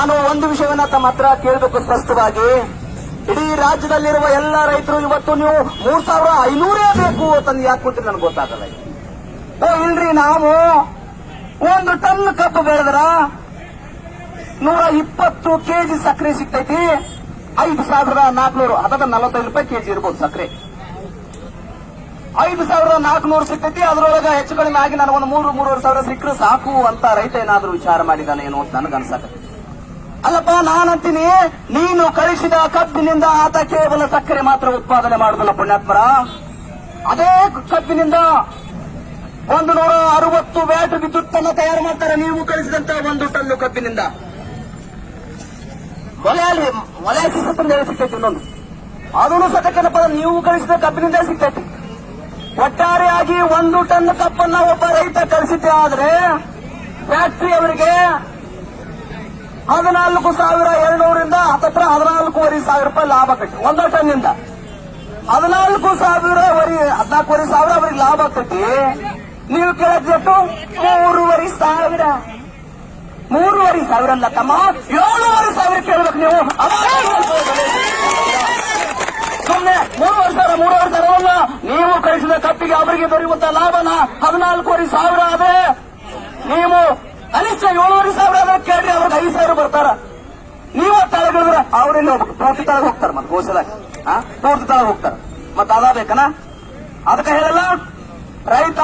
ನಾನು ಒಂದು ವಿಷಯವನ್ನ ತಮ್ಮ ಹತ್ರ ಕೇಳಬೇಕು ಸ್ಪಷ್ಟವಾಗಿ. ಇಡೀ ರಾಜ್ಯದಲ್ಲಿರುವ ಎಲ್ಲ ರೈತರು ಇವತ್ತು ನೀವು ಮೂರ್ ಸಾವಿರ ಐನೂರೇ ಬೇಕು ಅಂತ ಯಾಕೆ ಕೊಟ್ಟಿರಿ ನನಗೆ ಗೊತ್ತಾಗಲ್ಲ ಓ ಇಲ್ರಿ ನಾವು ಒಂದು ಟನ್ ಕಬ್ಬು ಬೆಳೆದ್ರ ನೂರ ಇಪ್ಪತ್ತು ಕೆಜಿ ಸಕ್ಕರೆ ಸಿಗ್ತೈತಿ. ಐದು ಸಾವಿರದ ನಾಲ್ಕುನೂರು ಅದಾದ ನಲವತ್ತೈದು ರೂಪಾಯಿ ಕೆಜಿ ಇರ್ಬೋದು ಸಕ್ಕರೆ. ಐದು ಸಾವಿರದ ನಾಲ್ಕುನೂರು ಸಿಗ್ತೈತಿ, ಅದರೊಳಗೆ ಹೆಚ್ಚು ಕಡಿಮೆ ಆಗಿ ನನಗೊಂದು ಮೂರು, ಮೂರುವರೆ ಸಾವಿರ ಸಿಕ್ಕರೆ ಸಾಕು ಅಂತ ರೈತ ಏನಾದರೂ ವಿಚಾರ ಮಾಡಿದಾನೆ ಏನೋ ಅಂತ ನನಗೆ ಅನ್ಸಕ ಅಲ್ಲಪ್ಪ, ನಾನಂತೀನಿ. ನೀನು ಕಳಿಸಿದ ಕಬ್ಬಿನಿಂದ ಆತ ಕೇವಲ ಸಕ್ಕರೆ ಮಾತ್ರ ಉತ್ಪಾದನೆ ಮಾಡುದಲ್ಲ ಪುಣ್ಯಾತ್ಮರ. ಅದೇ ಕಬ್ಬಿನಿಂದ ಒಂದು ನೂರ ಅರವತ್ತು ವ್ಯಾಟ್ ವಿದ್ಯುತ್ ಅನ್ನು ತಯಾರು ಮಾಡ್ತಾರೆ. ನೀವು ಕಳಿಸಿದಂತ ಒಂದು ಟನ್ನು ಕಬ್ಬಿನಿಂದ. ಮೊಲೆಯಲ್ಲಿ ಮೊಲೆ ಸಿಕ್ಕಂತ ಸಿಕ್ಕೈತಿ ಇನ್ನೊಂದು? ಅದನ್ನು ಸತಕನಪ್ಪ ನೀವು ಕಳಿಸಿದ ಕಬ್ಬಿನಿಂದ ಸಿಕ್ಕೈತಿ ಒಟ್ಟಾರೆಯಾಗಿ ಒಂದು ಟನ್ ಕಪ್ಪನ್ನ ಒಬ್ಬ ರೈತ ಕಳಿಸಿದ್ದೆ ಆದ್ರೆ, ಫ್ಯಾಕ್ಟರಿ ಅವರಿಗೆ ಹದಿನಾಲ್ಕು ಸಾವಿರ ಏಳ್ನೂರಿಂದ ಹತ್ತತ್ರ ಹದಿನಾಲ್ಕೂವರೆ ಸಾವಿರ ರೂಪಾಯಿ ಲಾಭ ಕಟ್ಟಿ ಒಂದು ಟನ್ನಿಂದ. ಹದಿನಾಲ್ಕು ಸಾವಿರವರೆ ಹದಿನಾಲ್ಕೂವರೆ ಸಾವಿರ ಅವರಿಗೆ ಲಾಭ ಕಟ್ಟಿ ನೀವು ಕೇಳಿದ್ದು ಮೂರುವರೆ ಸಾವಿರ. ಮೂರುವರೆ ಸಾವಿರ ಅಲ್ಲ ತಮ್ಮ. ಏಳುವರೆ ಸಾವಿರ ಕೇಳ್ಬೇಕು ನೀವು. ಸುಮ್ಮನೆ ಮೂರುವರೆ ಸಾವಿರ, ಮೂರುವರೆ ಸಾವಿರವನ್ನ ನೀವು ಕಳಿಸಿದ ಕಪ್ಪಿಗೆ ಅವರಿಗೆ ದೊರೆಯುವಂತ ಲಾಭನ ಹದಿನಾಲ್ಕೂವರೆ ಸಾವಿರ ಆದ್ರೆ ನೀವು ಅನಿಷ್ಟ ಏಳುವರೆ ಸಾವಿರ ಆದ್ರೆ ಕೇಳ್ರಿ ಅವ್ರಿಗೆ ಐದು ಸಾವಿರ ಬರ್ತಾರ ನೀವು ತಳಗಿಳಿದ್ರೆ ಅವ್ರೆಲ್ಲಿ ಪೂರ್ತಿ ತಳಗ ಹೋಗ್ತಾರ ಮತ್ತೆ ಗೋಸಲ ಪೂರ್ತಿ ತಳಗ ಹೋಗ್ತಾರ. ಮತ್ತೆ ಅದ ಬೇಕನ? ಅದಕ್ಕೆ ಹೇಳಲ್ಲ, ರೈತ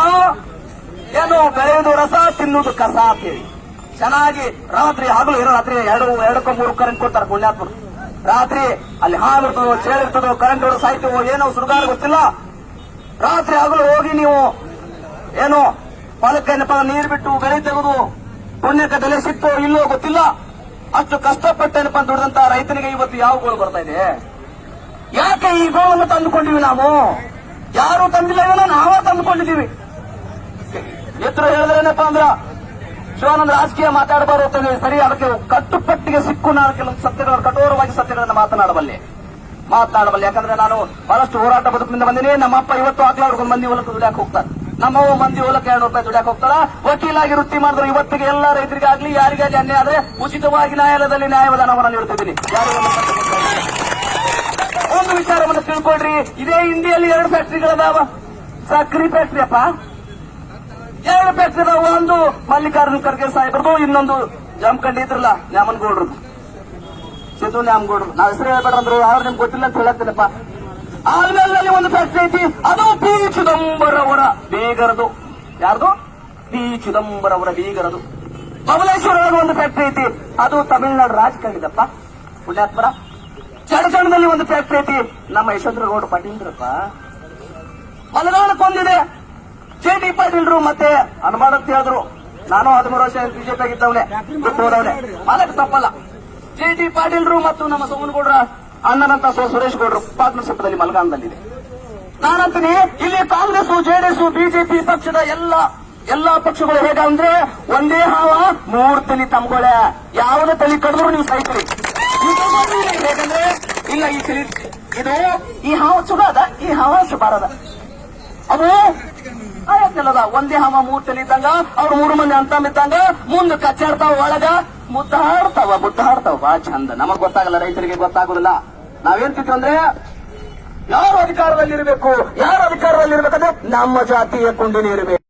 ಏನು ಬೆಳೆಯುವುದು ರಸ ತಿನ್ನುವುದು ಕಸ ಅಂತ ಹೇಳಿ ಚೆನ್ನಾಗಿ ರಾತ್ರಿ ಹಗಲು ಇರೋ ರಾತ್ರಿ ಎರಡು, ಎರಡಕ್ಕೂ ಮೂರು ಕರೆಂಟ್ ಕೊಡ್ತಾರೆ ಪುಣ್ಯಾತ್ಮರು. ರಾತ್ರಿ ಅಲ್ಲಿ ಹಾಲು ಇರ್ತದೋ ಚೇಳು ಇರ್ತದೋ ಕರೆಂಟ್ ಹೊಡೆದು ಸಾಯ್ತೀವೋ ಏನೋ ಸುಡುಗಾಡ ಗೊತ್ತಿಲ್ಲ. ರಾತ್ರಿ ಹಗಲು ಹೋಗಿ ನೀವು ಏನು ಹೊಲಕ್ಕೆ ಏನಪ್ಪ ನೀರು ಬಿಟ್ಟು ಬೆಳೆ ತೆಗೆದು ಪುಣ್ಯಕ್ಕೆ ಬೆಲೆ ಸಿಕ್ತೋ ಇಲ್ಲೋ ಗೊತ್ತಿಲ್ಲ. ಅಷ್ಟು ಕಷ್ಟಪಟ್ಟೇನಪ್ಪ ದುಡಿದಂತ ರೈತನಿಗೆ ಇವತ್ತು ಯಾವ ಗೋಳು ಬರ್ತಾ ಇದೆ? ಯಾಕೆ ಈ ಗೋಳನ್ನು ತಂದುಕೊಂಡಿವಿ ನಾವು? ಯಾರು ತಂದಿಲ್ಲ ಇವನ್ನ ನಾವೇ ತಂದುಕೊಂಡಿದ್ದೀವಿ. ಹೇಳಿದ್ರೆ ಹೇಳಿದ್ರೇನಪ್ಪ ಅಂದ್ರ, ಶಿವಾನಂದ ರಾಜಕೀಯ ಮಾತಾಡಬಾರ್ದು ಸರಿ, ಅದಕ್ಕೆ ಕಟ್ಟುಪಟ್ಟಿಗೆ ಸಿಕ್ಕು ನಾನು ಕೆಲವು ಸತ್ಯಗಳನ್ನು ಕಠೋರವಾಗಿ ಸತ್ಯಗಳನ್ನು ಮಾತನಾಡಬಲ್ಲೆ. ಮಾತನಾಡಬಲ್ಲೆ. ಯಾಕಂದ್ರೆ ನಾನು ಬಹಳಷ್ಟು ಹೋರಾಟ ಬದುಕಿನಿಂದ ಬಂದಿನಿ. ನಮ್ಮಪ್ಪ ಇವತ್ತು ಆಗ್ಲಾಡ್ಕೊಂಡು ಮಂದಿ ಹೊಲಕ್ಕೆ ದುಡಿಯಾಕೆ ಹೋಗ್ತಾರೆ. ನಮ್ಮವ್ವ ಮಂದಿ ಹೊಲಕ್ಕೆ ಎರಡು ರೂಪಾಯಿ ದುಡ್ಯಾಕ್ ಹೋಗ್ತಾರ ವಕೀಲಾಗಿ ವೃತ್ತಿ ಮಾಡಿದ್ರು ಇವತ್ತಿಗೆ ಎಲ್ಲ ರೈತರಿಗಾಗ್ಲಿ ಯಾರಿಗಾಗಿ ಅನ್ಯಾಯ ಆದ್ರೆ ಉಚಿತವಾಗಿ ನ್ಯಾಯಾಲಯದಲ್ಲಿ ನ್ಯಾಯವಾದನವನ್ನು ನೀಡುತ್ತಿದ್ದೀನಿ. ಒಂದು ವಿಚಾರವನ್ನು ತಿಳ್ಕೊಳ್ರಿ. ಇದೇ ಇಂಡಿಯಲ್ಲಿ ಎರಡು ಫ್ಯಾಕ್ಟ್ರಿಗಳದಾವ ಸಕ್ರಿ ಫ್ಯಾಕ್ಟ್ರಿ ಅಪ್ಪ? ಎರಡು ಫ್ಯಾಕ್ಟರಿ ಅದಾವ. ಒಂದು ಮಲ್ಲಿಕಾರ್ಜುನ ಖರ್ಗೆ ಸಾಹೇಬ್ರದು ಇನ್ನೊಂದು ಜಮಖಂಡಿ ಇದ್ರಲ್ಲ ನ್ಯಾಮನಗೌಡ್ರದು ಸಿದ್ದು ನ್ಯಾಮಗೌಡ್ರು ನಾವು ಹೆಸರು ಹೇಳ್ಬೇಡ್ರಂದ್ರು ಯಾರು ನಿಮ್ಗೆ ಗೊತ್ತಿಲ್ಲ ಅಂತ ಹೇಳತ್ತೀನಪ್ಪ. ಆಲ್ಮೇಲೆ ಒಂದು ಫ್ಯಾಕ್ಟರಿ ಐತಿ. ಅದು ಪಿ ಚಿದಂಬರವರ ಬೀಗರದು. ಯಾರ್ದು? ಪಿ ಚಿದಂಬರವರ ಬೀಗರದು. ಬಬಲೇಶ್ವರ ಒಂದು ಫ್ಯಾಕ್ಟರಿ ಐತಿ. ಅದು ತಮಿಳುನಾಡು ರಾಜಕಾರಣಿದಪ್ಪ. ಪುಣ್ಯಾತ್ಮರ. ಚಡಚಣದಲ್ಲಿ ಒಂದು ಫ್ಯಾಕ್ಟರಿ ಐತಿ. ನಮ್ಮ ಯಶವಂತರಗೌಡ ಪಾಟೀಲ್ರಪ್ಪ ಮಲಗಾಣಕ್ಕೊಂದಿದೆ ಜೆ ಡಿ ಪಾಟೀಲ್ರು ಮತ್ತೆ ಅನುಮಾನಕ್ಕೆ ಹೇಳಿದ್ರು ನಾನು ಹದಿಮೂರು ವರ್ಷ ಬಿಜೆಪಿ ಆಗಿದ್ದವನೇ. ಹೋದವನೇ. ಮಾಲಕ್ ತಪ್ಪಲ್ಲ. ಜೆ ಡಿ ಪಾಟೀಲ್ರು ಮತ್ತು ನಮ್ಮ ಸೋಮನಗೌಡ್ರ ಅಣ್ಣನಂತ ಸೋ ಸುರೇಶ್ ಗೌಡರು ಪಾರ್ಟ್ನರ್ಶಿಪ್ ದಲ್ಲಿ ಮಲಗಾಣದಲ್ಲಿದೆ ನಾನಂತೀನಿ ಇಲ್ಲಿ ಕಾಂಗ್ರೆಸ್ ಜೆಡಿಎಸ್ ಬಿಜೆಪಿ ಪಕ್ಷದ ಎಲ್ಲ, ಎಲ್ಲಾ ಪಕ್ಷಗಳು ಹೇಗಂದ್ರೆ ಒಂದೇ ಹಾವ, ಮೂರ್ ತಲಿ ತಮ್ಗೊಳೆ. ಯಾವುದೇ ತಲಿ ಕಡಿದ್ರು ನೀವು ಸಾಯ್ತೀರಿ. ಹೇಗಂದ್ರೆ, ಇಲ್ಲ, ಈ ತಲಿ ಇದು ಈ ಹಾವ ಚುಡಾದ ಈ ಹಾವ ಸುಬಾರದ ಅದು ಆಯ್ತಲ್ಲದ ಒಂದೇ ಹಾವ, ಮೂರ್ ತಲೆ ಇದ್ದಂಗ, ಅವ್ರು ಮೂರು ಮಂದಿ ಅಂತ ಇದ್ದಂಗ, ಮುಂದೆ ಕಚ್ಚಾಡ್ತಾವ ಒಳಗ, ಮುದ್ದಾಡ್ತಾವ ಮುದ್ದಾಡ್ತಾವ. ಬಾ ಚಂದ. ನಮಗ್ ಗೊತ್ತಾಗಲ್ಲ, ರೈತರಿಗೆ ಗೊತ್ತಾಗುದಿಲ್ಲ. ನಾವೇಂತಿದ್ವಿ ಅಂದ್ರೆ ಯಾರು ಅಧಿಕಾರದಲ್ಲಿರ್ಬೇಕು? ಯಾರು ಅಧಿಕಾರದಲ್ಲಿರ್ಬೇಕಂದ್ರೆ ನಮ್ಮ ಜಾತಿಯ ಕುಂಡಿನೇ ಇರಬೇಕು.